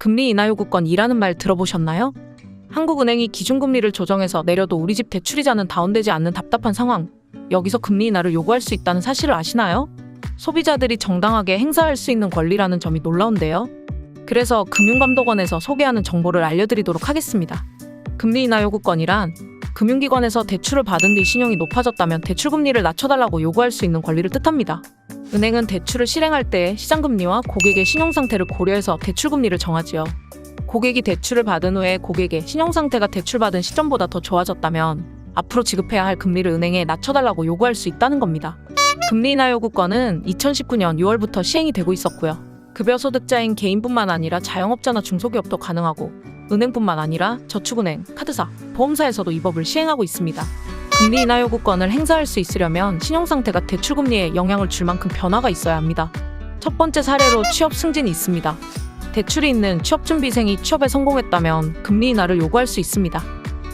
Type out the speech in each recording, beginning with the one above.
금리 인하 요구권이라는 말 들어보셨나요? 한국은행이 기준금리를 조정해서 내려도 우리 집 대출이자는 다운되지 않는 답답한 상황. 여기서 금리 인하를 요구할 수 있다는 사실을 아시나요? 소비자들이 정당하게 행사할 수 있는 권리라는 점이 놀라운데요. 그래서 금융감독원에서 소개하는 정보를 알려드리도록 하겠습니다. 금리 인하 요구권이란 금융기관에서 대출을 받은 뒤 신용이 높아졌다면 대출금리를 낮춰달라고 요구할 수 있는 권리를 뜻합니다. 은행은 대출을 실행할 때 시장금리와 고객의 신용상태를 고려해서 대출금리를 정하지요. 고객이 대출을 받은 후에 고객의 신용상태가 대출받은 시점보다 더 좋아졌다면 앞으로 지급해야 할 금리를 은행에 낮춰달라고 요구할 수 있다는 겁니다. 금리 인하 요구권은 2019년 6월부터 시행이 되고 있었고요. 급여 소득자인 개인뿐만 아니라 자영업자나 중소기업도 가능하고 은행뿐만 아니라 저축은행, 카드사, 보험사에서도 이 법을 시행하고 있습니다. 금리 인하 요구권을 행사할 수 있으려면 신용 상태가 대출 금리에 영향을 줄 만큼 변화가 있어야 합니다. 첫 번째 사례로 취업 승진이 있습니다. 대출이 있는 취업준비생이 취업에 성공했다면 금리 인하를 요구할 수 있습니다.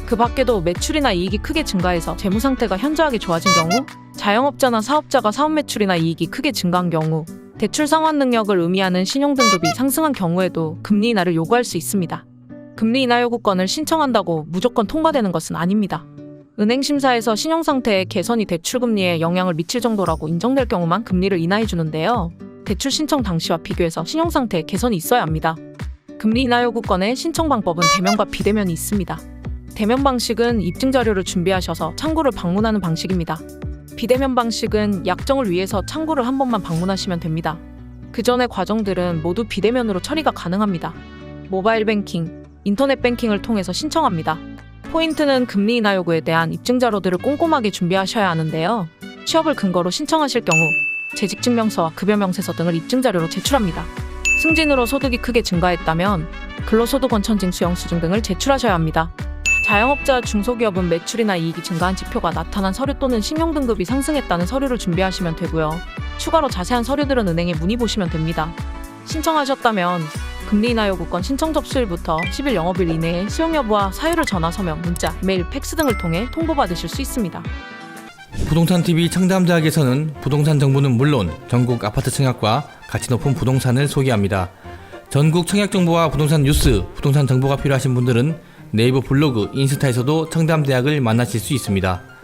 그 밖에도 매출이나 이익이 크게 증가해서 재무 상태가 현저하게 좋아진 경우, 자영업자나 사업자가 사업 매출이나 이익이 크게 증가한 경우, 대출 상환 능력을 의미하는 신용 등급이 상승한 경우에도 금리 인하를 요구할 수 있습니다. 금리 인하 요구권을 신청한다고 무조건 통과되는 것은 아닙니다. 은행 심사에서 신용 상태의 개선이 대출 금리에 영향을 미칠 정도라고 인정될 경우만 금리를 인하해 주는데요. 대출 신청 당시와 비교해서 신용 상태에 개선이 있어야 합니다. 금리 인하 요구권의 신청 방법은 대면과 비대면이 있습니다. 대면 방식은 입증 자료를 준비하셔서 창구를 방문하는 방식입니다. 비대면 방식은 약정을 위해서 창구를 한 번만 방문하시면 됩니다. 그 전의 과정들은 모두 비대면으로 처리가 가능합니다. 모바일 뱅킹, 인터넷 뱅킹을 통해서 신청합니다. 포인트는 금리 인하 요구에 대한 입증 자료들을 꼼꼼하게 준비하셔야 하는데요. 취업을 근거로 신청하실 경우 재직 증명서와 급여 명세서 등을 입증 자료로 제출합니다. 승진으로 소득이 크게 증가했다면 근로소득 원천징 수영수증 등을 제출하셔야 합니다. 자영업자 중소기업은 매출이나 이익이 증가한 지표가 나타난 서류 또는 신용 등급이 상승했다는 서류를 준비하시면 되고요. 추가로 자세한 서류들은 은행에 문의 보시면 됩니다. 신청하셨다면 금리 인하 요구권 신청 접수일부터 10일 영업일 이내에 수용 여부와 사유를 전화 서면 문자, 메일, 팩스 등을 통해 통보받으실 수 있습니다. 부동산 TV 청담대학에서는 부동산 정보는 물론 전국 아파트 청약과 가치 높은 부동산을 소개합니다. 전국 청약 정보와 부동산 뉴스, 부동산 정보가 필요하신 분들은 네이버 블로그, 인스타에서도 청담대학을 만나실 수 있습니다.